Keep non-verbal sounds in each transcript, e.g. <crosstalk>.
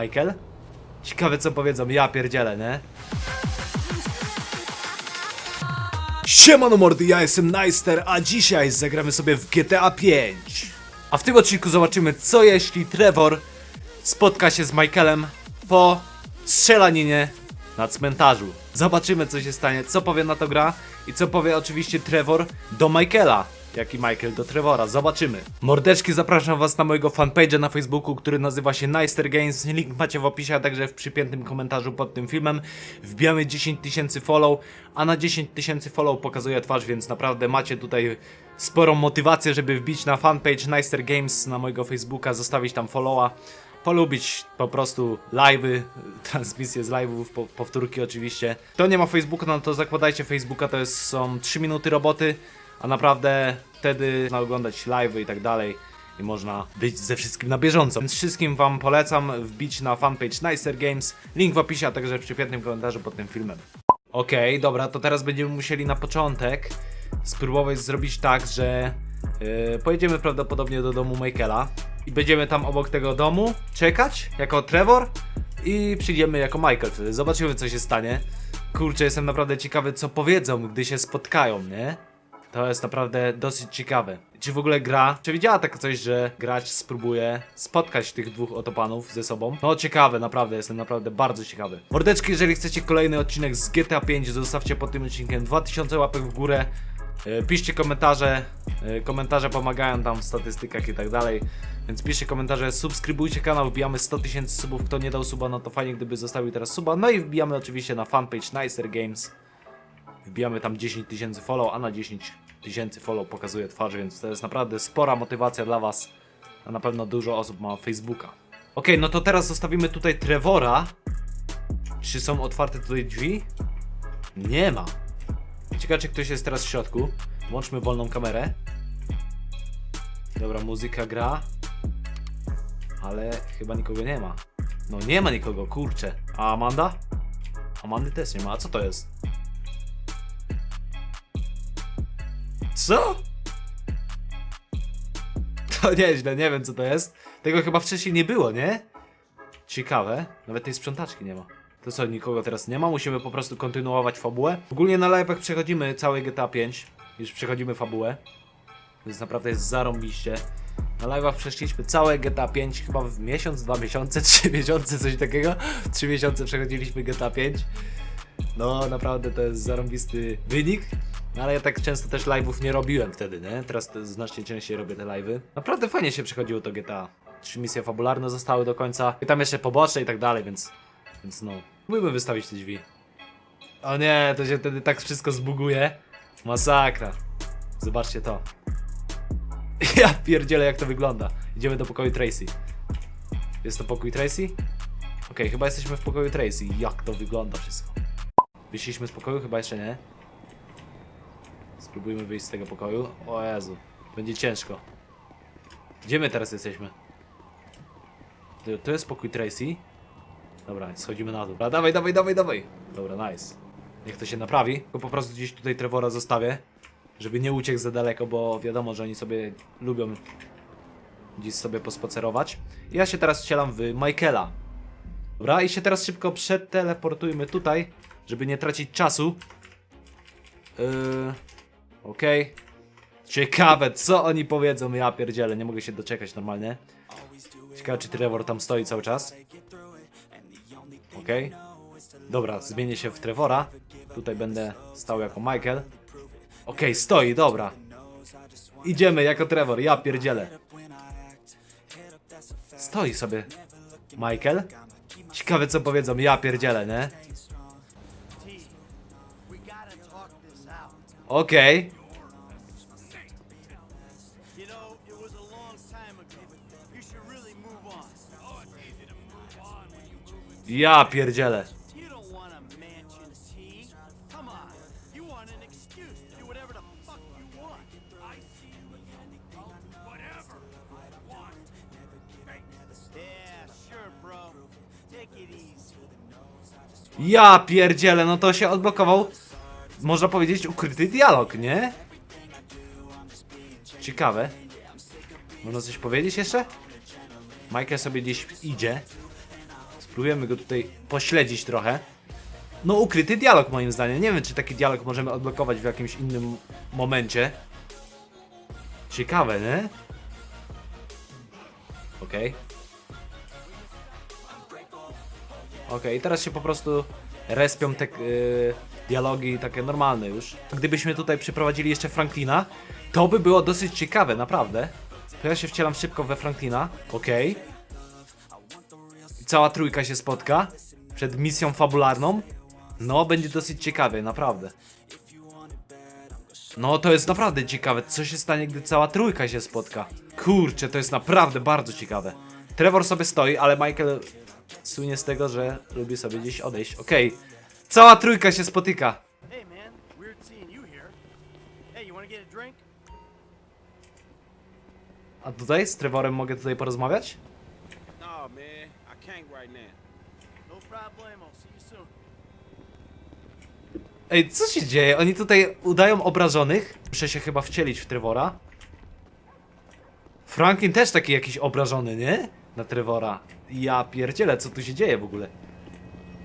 Michael? Ciekawe co powiedzą, ja pierdzielę, nie? Siemano mordy, ja jestem Najster, a dzisiaj zagramy sobie w GTA 5. A w tym odcinku zobaczymy co jeśli Trevor spotka się z Michaelem po strzelaninie na cmentarzu. Zobaczymy co się stanie, co powie na to gra i co powie oczywiście Trevor do Michaela. Jak i Michael do Trevora, zobaczymy. Mordeczki, zapraszam was na mojego fanpage'a na Facebooku, który nazywa się Nicer Games. Link macie w opisie, a także w przypiętym komentarzu pod tym filmem. Wbijamy 10 tysięcy follow, a na 10 tysięcy follow pokazuję twarz, więc naprawdę macie tutaj sporą motywację, żeby wbić na fanpage Nicer Games na mojego Facebooka, zostawić tam followa polubić po prostu live'y, <laughs> transmisje z live'ów, po, powtórki oczywiście. Kto nie ma Facebooka, no to zakładajcie Facebooka, to jest, są 3 minuty roboty, a naprawdę wtedy można oglądać live'y i tak dalej i można być ze wszystkim na bieżąco. Więc wszystkim wam polecam wbić na fanpage Nicer Games, link w opisie, a także w przypiętym komentarzu pod tym filmem. Okej, dobra, to teraz będziemy musieli na początek spróbować zrobić tak, że yy, pojedziemy prawdopodobnie do domu Michaela i będziemy tam obok tego domu czekać jako Trevor i przyjdziemy jako Michael wtedy. Zobaczymy co się stanie. Kurczę, jestem naprawdę ciekawy co powiedzą, gdy się spotkają, nie? To jest naprawdę dosyć ciekawe. Czy w ogóle gra przewidziała tak coś, że grać spróbuje spotkać tych dwóch oto panów ze sobą? No ciekawe, naprawdę, jestem naprawdę bardzo ciekawy. Mordeczki, jeżeli chcecie kolejny odcinek z GTA 5, zostawcie pod tym odcinkiem 2000 łapek w górę. E, Piszcie komentarze, e, komentarze pomagają tam w statystykach i tak dalej. Więc piszcie komentarze, subskrybujcie kanał, wbijamy 100 tysięcy subów. Kto nie dał suba, no to fajnie gdyby zostawił teraz suba. No i wbijamy oczywiście na fanpage Nicer Games. Wbijamy tam 10 tysięcy follow, a na 10 tysięcy follow pokazuje twarz, więc to jest naprawdę spora motywacja dla Was. A na pewno dużo osób ma Facebooka. Ok, no to teraz zostawimy tutaj Trevora. Czy są otwarte tutaj drzwi? Nie ma. Ciekawe, czy ktoś jest teraz w środku. Włączmy wolną kamerę. Dobra, muzyka gra. Ale chyba nikogo nie ma. No nie ma nikogo, kurczę. A Amanda? Amandy też nie ma. A co to jest? Co? To nieźle, nie wiem co to jest. Tego chyba wcześniej nie było, nie? Ciekawe. Nawet tej sprzątaczki nie ma. To co, nikogo teraz nie ma? Musimy po prostu kontynuować fabułę. Ogólnie na live'ach przechodzimy całe GTA 5. Już przechodzimy fabułę. Więc naprawdę jest zarąbiście. Na live'ach przeszliśmy całe GTA 5 chyba w miesiąc, dwa miesiące, <laughs> trzy miesiące, coś takiego. Trzy miesiące przechodziliśmy GTA 5. No naprawdę to jest zarąbisty wynik. No ale ja tak często też live'ów nie robiłem wtedy, nie? Teraz to znacznie częściej robię te live'y. Naprawdę fajnie się przechodziło to GTA. Trzy misje fabularne zostały do końca. I tam jeszcze poboczne i tak dalej, więc... Więc no... Mógłbym wystawić te drzwi. O nie, to się wtedy tak wszystko zbuguje. Masakra. Zobaczcie to. <laughs> Ja pierdzielę jak to wygląda. Idziemy do pokoju Tracy. Jest to pokój Tracy? Okej, chyba jesteśmy w pokoju Tracy. Jak to wygląda wszystko. Wyszliśmy z pokoju? Chyba jeszcze nie. Spróbujmy wyjść z tego pokoju. O Jezu, będzie ciężko. Gdzie my teraz jesteśmy? To, to jest pokój Tracy. Dobra, schodzimy na dół. A, dawaj, dawaj, dawaj, dawaj. Dobra, nice. Niech to się naprawi. Tylko po prostu gdzieś tutaj Trevora zostawię. Żeby nie uciekł za daleko, bo wiadomo, że oni sobie lubią gdzieś sobie pospacerować. Ja się teraz wcielam w Michaela. Dobra, i się teraz szybko przeteleportujmy tutaj, żeby nie tracić czasu. Yy, Okej. Ciekawe, co oni powiedzą, ja pierdzielę, nie mogę się doczekać normalnie. Ciekawe, czy Trevor tam stoi cały czas. Okej. Dobra, zmienię się w Trevora. Tutaj będę stał jako Michael. Okej, stoi, dobra. Idziemy jako Trevor, ja pierdzielę. Stoi sobie Michael. Ciekawe co powiedzą, ja pierdzielę, nie? Move it. Ja pierdzielę. Ja pierdzielę, no to się odblokował. Można powiedzieć ukryty dialog, nie? Ciekawe. Można coś powiedzieć jeszcze? Michael sobie gdzieś idzie. Spróbujemy go tutaj pośledzić trochę. No, ukryty dialog moim zdaniem. Nie wiem, czy taki dialog możemy odblokować w jakimś innym momencie. Ciekawe, nie? Okej. Okej, teraz się po prostu respią te yy, dialogi takie normalne już. Gdybyśmy tutaj przyprowadzili jeszcze Franklina, to by było dosyć ciekawe, naprawdę. To ja się wcielam szybko we Franklina. Okej. Cała trójka się spotka przed misją fabularną. No, będzie dosyć ciekawe, naprawdę. No, to jest naprawdę ciekawe. Co się stanie, gdy cała trójka się spotka? Kurczę, to jest naprawdę bardzo ciekawe. Trevor sobie stoi, ale Michael słynie z tego, że lubi sobie gdzieś odejść. Okej. Cała trójka się spotyka. Hey, man. Weird seeing you here. Hey, you want to get a drink? A tutaj z Trevorem mogę tutaj porozmawiać? No, man, I can't right now. No problemo. See you soon. Ej, co się dzieje? Oni tutaj udają obrażonych. Muszę się chyba wcielić w Trevora. Franklin też taki jakiś obrażony, nie? Na Trevora. Ja pierdzielę, co tu się dzieje w ogóle?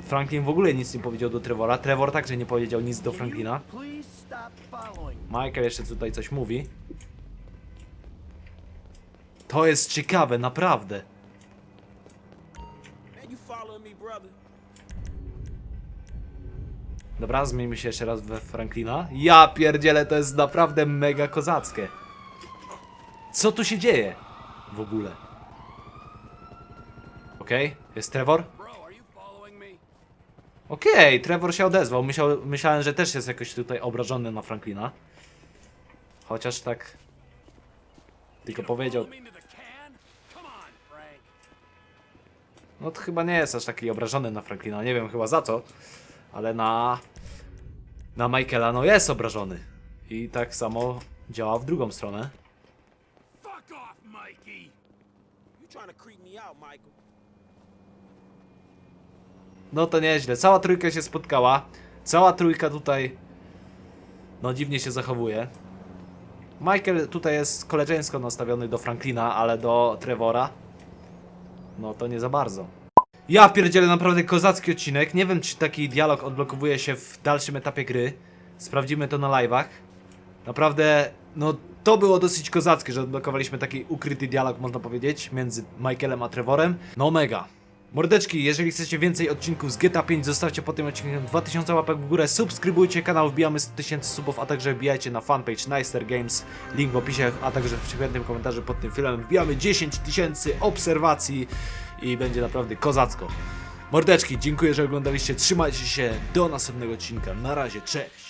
Franklin w ogóle nic nie powiedział do Trevora. Trevor także nie powiedział nic do Franklina. Michael jeszcze tutaj coś mówi. To jest ciekawe, naprawdę. Dobra, zmieńmy się jeszcze raz we Franklina. Ja pierdzielę, to jest naprawdę mega kozackie. Co tu się dzieje? W ogóle. Okej, jest Trevor? Bro, are you following me? Okej, Trevor się odezwał. Myślał, myślałem, że też jest jakoś tutaj obrażony na Franklina. Chociaż tak... Tylko powiedział... No to chyba nie jest aż taki obrażony na Franklina. Nie wiem chyba za co. Ale na... Na Michaela no jest obrażony. I tak samo działa w drugą stronę. Fuck off, Mikey. You trying to creep me out, Michael? No to nieźle. Cała trójka się spotkała. Cała trójka tutaj. No dziwnie się zachowuje. Michael tutaj jest koleżeńsko nastawiony do Franklina, ale do Trevora. No to nie za bardzo. Ja pierdzielę naprawdę kozacki odcinek. Nie wiem, czy taki dialog odblokowuje się w dalszym etapie gry. Sprawdzimy to na live'ach. Naprawdę, no to było dosyć kozackie, że odblokowaliśmy taki ukryty dialog, można powiedzieć, między Michaelem a Trevorem. No mega. Mordeczki, jeżeli chcecie więcej odcinków z GTA 5, zostawcie pod tym odcinkiem 2000 łapek w górę, subskrybujcie kanał, wbijamy 100 tysięcy subów, a także wbijajcie na fanpage Nicer Games, link w opisie, a także w przypiętym komentarzu pod tym filmem. Wbijamy 10 tysięcy obserwacji i będzie naprawdę kozacko. Mordeczki, dziękuję, że oglądaliście, trzymajcie się, do następnego odcinka, na razie, cześć!